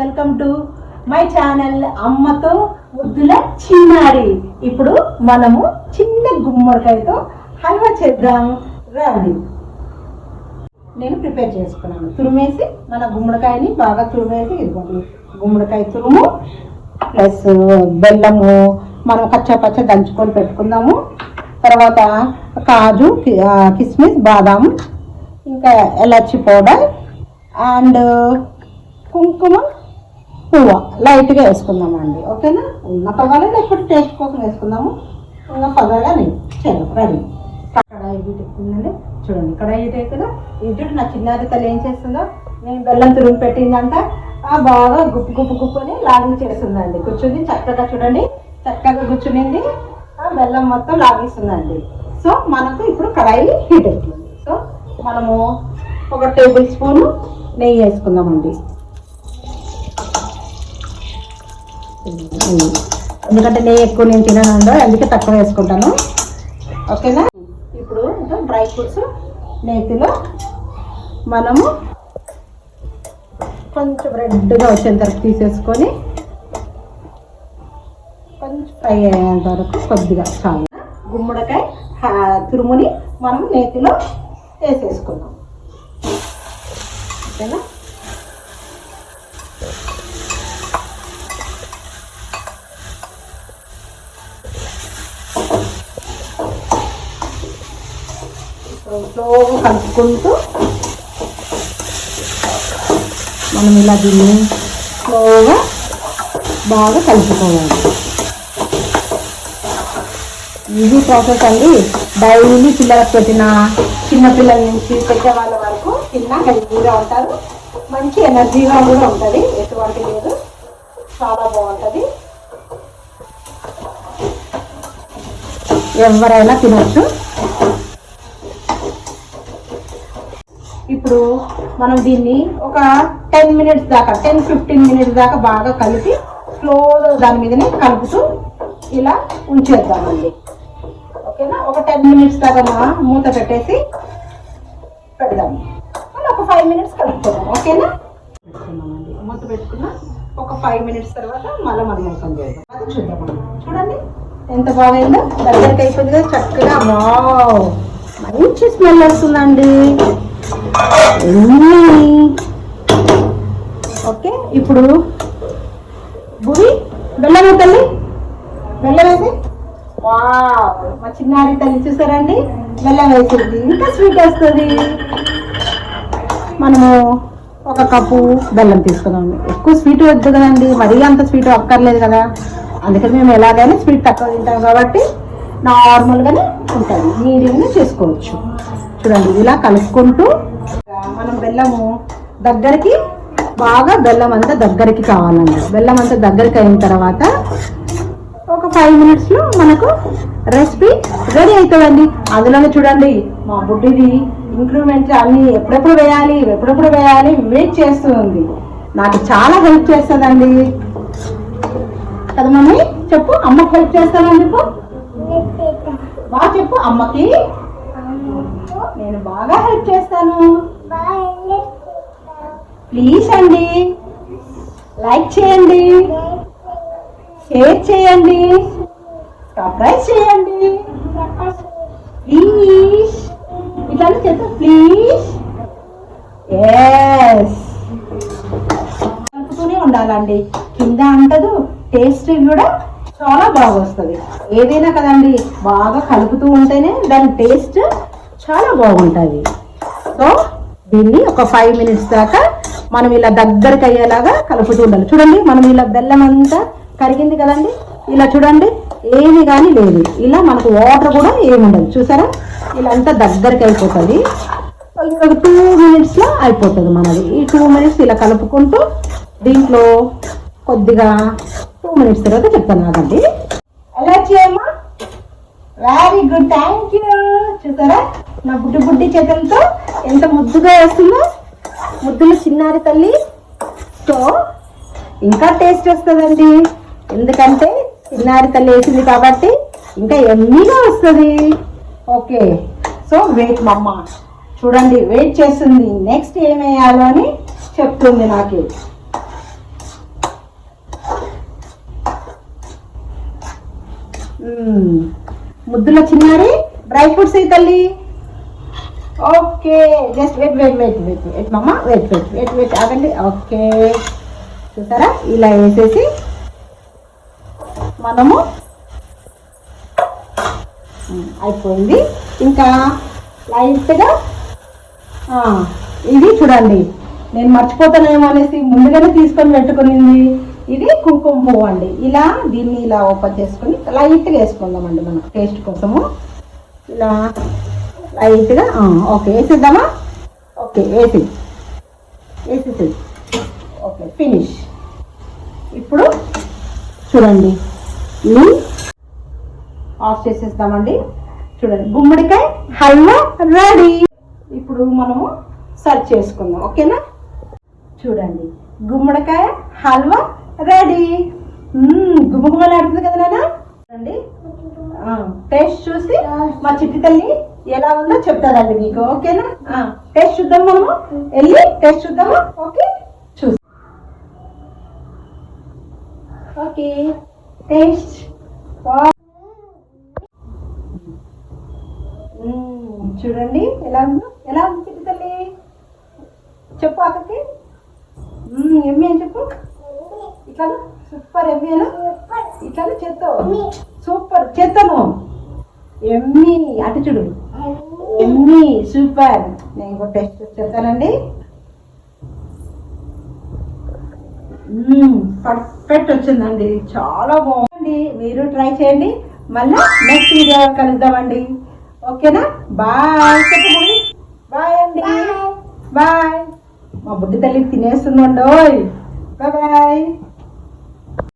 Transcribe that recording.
Welcome to my channel అమ్మతో ముద్దుల చిన్నారి. ఇప్పుడు మనము చిన్న గుమ్మడికాయతో హల్వా చేద్దాం. రండి. నేను ప్రిపేర్ చేసుకున్నాను. తురిమేసి మన గుమ్మడికాయని బాగా తురిమేసి ఇదిగోండి. గుమ్మడికాయ తురుము ప్లస్ బెల్లము మనం కచ్చా పచ్చ దంచుకొని పెట్టుకుందాము. తర్వాత కాజు కిస్మిస్ బాదాం ఇంకా ఎలాచి పౌడర్ అండ్ కుంకుమ పువ్వు లైట్గా వేసుకుందామండి ఓకేనా ఉన్న పదాలే లేకపోతే టేస్ట్ కోసం వేసుకుందాము. ఇంకా పదాగా నేను చలో రెడీ కడాయి హీట్ చూడండి కడాయి హీట్ ఇంటి ఇది నా చిన్నారి తల్లి ఏం చేస్తుందో? నేను బెల్లం తురుము పెట్టిందంట. బాగా గుప్పు గుప్పు గుప్పుని లాగింగ్ చేస్తుందండి. కూర్చుంది చక్కగా చూడండి. చక్కగా కూర్చునింది. బెల్లం మొత్తం లాగిస్తుందండి. సో మనకు ఇప్పుడు కడాయి హీట్ అవుతుంది. సో మనము ఒక టేబుల్ స్పూన్ నెయ్యి వేసుకుందామండి. ఎందుకంటే నెయ్యి ఎక్కువ నేను తినను అందుకే తక్కువ వేసుకుంటాను. ఓకేనా? ఇప్పుడు ఇంకా డ్రై ఫ్రూట్స్ నేతిలో మనము కొంచెం రెడ్గా వచ్చేంత వరకు తీసేసుకొని కొంచెం ఫ్రై అయ్యేంత వరకు కొద్దిగా చాలు. గుమ్మడికాయ తురుముని మనం నేతిలో వేసేసుకున్నాం ఓకేనా? స్లోగా కలుపుకుంటూ మనం ఇలా దీన్ని స్లోగా బాగా కలుపుకోవాలి. ఈజీ ప్రాసెస్ అండి. డైలీ పిల్లలకు పెట్టిన చిన్నపిల్లల నుంచి పెద్దవాళ్ళ వరకు తిన్నా హెల్తీగా ఉంటారు. మంచి ఎనర్జీగా కూడా ఉంటుంది. ఎటువంటి లేదు. చాలా బాగుంటుంది. ఎవరైనా తినచ్చు. ఇప్పుడు మనం దీన్ని ఒక టెన్ మినిట్స్ దాకా టెన్ ఫిఫ్టీన్ మినిట్స్ దాకా బాగా కలిపి స్లో దాని మీదనే కలుపుతూ ఇలా ఉంచేద్దామండి. ఓకేనా? ఒక టెన్ మినిట్స్ దాకా మనం మూత పెట్టేసి పెడదాం ఒక ఫైవ్ మినిట్స్ కలుపుకుందాం ఓకేనా? పెట్టుకున్నామండి మూత పెట్టుకున్న ఒక ఫైవ్ మినిట్స్ తర్వాత మళ్ళీ మనం ఓపెన్ చేద్దాం అది చూద్దాం చూడండి. ఎంత బాగైందో. దగ్గరికి అయిపోయింది కదా చక్కగా. వావ్! మంచి స్మెల్ వస్తుందండి. ఓకే ఇప్పుడు గుడి బెల్లం తల్లి. బెల్లం వేసి వావ్ మా చిన్నారి తల్లి చూసారండి? బెల్లం వేసింది. ఇంకా స్వీట్ వస్తుంది. మనము ఒక కప్పు బెల్లం తీసుకున్నాము ఎక్కువ స్వీట్ వద్దు కదండి. మరీ అంత స్వీట్ అక్కర్లేదు కదా. అందుకని మేము ఎలాగైనా స్వీట్ తక్కువ తింటాం కాబట్టి నార్మల్గానే ఉంటుంది మీడియంగా చేసుకోవచ్చు. చూడండి ఇలా కలుపుకుంటూ మనం బెల్లము దగ్గరికి బాగా బెల్లం అంతా దగ్గరికి కావాలండి. బెల్లం అంతా దగ్గరికి అయిన తర్వాత ఒక ఫైవ్ మినిట్స్లో మనకు రెసిపీ రెడీ అవుతుందండి. అందులోనే చూడండి మా బుడ్డిది ఇంక్రూమెంట్ అన్ని ఎప్పుడెప్పుడు వేయాలి ఎప్పుడెప్పుడు వేయాలి వెయిట్ చేస్తుంది. నాకు చాలా హెల్ప్ చేస్తుందండి. కదా మమ్మీ? చెప్పు అమ్మకి హెల్ప్ చేస్తానని చెప్పు బాగా చెప్పు అమ్మకి? నేను బాగా హెల్ప్ చేస్తాను. ప్లీజ్ అండి. లైక్ చేయండి. షేర్ చేయండి. సబ్స్క్రైబ్ చేయండి. ప్లీజ్ ఇట్లా చేస్తా ప్లీజ్ ఎస్ కలుపుతూనే ఉండాలండి. కింద అంటదు టేస్ట్ కూడా చాలా బాగా వస్తుంది. ఏదైనా కదండి బాగా కలుపుతూ ఉంటేనే దాని టేస్ట్ చాలా బాగుంటుంది. సో దీన్ని ఒక ఫైవ్ మినిట్స్ దాకా మనం ఇలా దగ్గరికి అయ్యేలాగా కలుపుతూ ఉండాలి. చూడండి మనం ఇలా బెల్లం అంతా కరిగింది కదండి? ఇలా చూడండి ఏమి కానీ లేదు. ఇలా మనకు వాటర్ కూడా ఏమి ఉండదు. చూసారా? ఇలా అంతా దగ్గరికి అయిపోతుంది. ఇంకొక టూ మినిట్స్లో అయిపోతుంది మనది. ఈ టూ మినిట్స్ ఇలా కలుపుకుంటూ దీంట్లో కొద్దిగా టూ మినిట్స్ తర్వాత చెప్తాను ఆగండి. వెరీ గుడ్ థ్యాంక్ యూ చూసారా? నా బుడ్డి బుడ్డి చేతులతో ఎంత ముద్దుగా వస్తుందో. ముద్దులు చిన్నారి తల్లి సో ఇంకా టేస్ట్ వస్తుందండి. ఎందుకంటే చిన్నారి తల్లి వేసింది కాబట్టి ఇంకా ఎన్నిగా వస్తుంది. ఓకే సో వెయిట్ మమ్మ. చూడండి వెయిట్ చేస్తుంది. నెక్స్ట్ ఏం వేయాలో అని చెప్తుంది నాకు. Hmm. ముద్దుల చిన్నారి? డ్రై ఫ్రూట్స్ అయి తల్లి? Okay just wait wait wait wait wait మమ్మ వెయిట్ వెయిట్ వెయిట్ వెయిట్ ఆగండి. ఓకే చూసారా? ఇలా వేసేసి మనము అయిపోయింది. ఇంకా లైట్గా ఇది చూడండి. నేను మర్చిపోతానేమో అనేసి ముందుగానే తీసుకొని పెట్టుకునింది. ఇది కుంకుమ పువ్వు అండి. ఇలా దీన్ని ఇలా ఓపెన్ చేసుకుని లైట్గా వేసుకుందామండి మనం టేస్ట్ కోసము. ఇలా లైట్గా ఓకే వేసేద్దామా? ఓకే వేసి వేసేసి ఓకే ఫినిష్. ఇప్పుడు చూడండి ఇది ఆఫ్ చేసేస్తామండి చూడండి గుమ్మడికాయ హల్వా రెడీ. ఇప్పుడు మనము సర్వ్ చేసుకుందాం ఓకేనా? చూడండి గుమ్మడికాయ హల్వా రెడీ గుమ్మగుమ్మలాడుతుంది కదా నాన్న? అండి టేస్ట్ చూసి మా చిట్టి తల్లి ఎలా ఉందో చెప్తారండి మీకు ఓకేనా? టేస్ట్ చూద్దాం మనము వెళ్ళి టేస్ట్ చూద్దాము? ఓకే? చూసి. ఓకే. టేస్ట్ చూడండి ఎలా ఉందో. ఎలా ఉంది చిట్టి తల్లి? చెప్పు అక్కకి. ఎమ్మి చెప్పు? ఇట్లా సూపర్ ఎమ్మి అను ఇట్లా చేత్తావు సూపర్. చేస్తాను. ఎమ్మి అటు చూడు. ఎమ్మి సూపర్. నేను ఇంకో టెస్ట్ చెప్తానండి పర్ఫెక్ట్ వచ్చిందండి. చాలా బాగుంది మీరు ట్రై చేయండి. మళ్ళీ నెక్స్ట్ వీడియో కలుద్దామండి. ఓకేనా? బాయ్. చెప్పండి. బాయ్ అండి. బాయ్. మా బుడ్డి తల్లి తినేస్తుందండి బాయ్.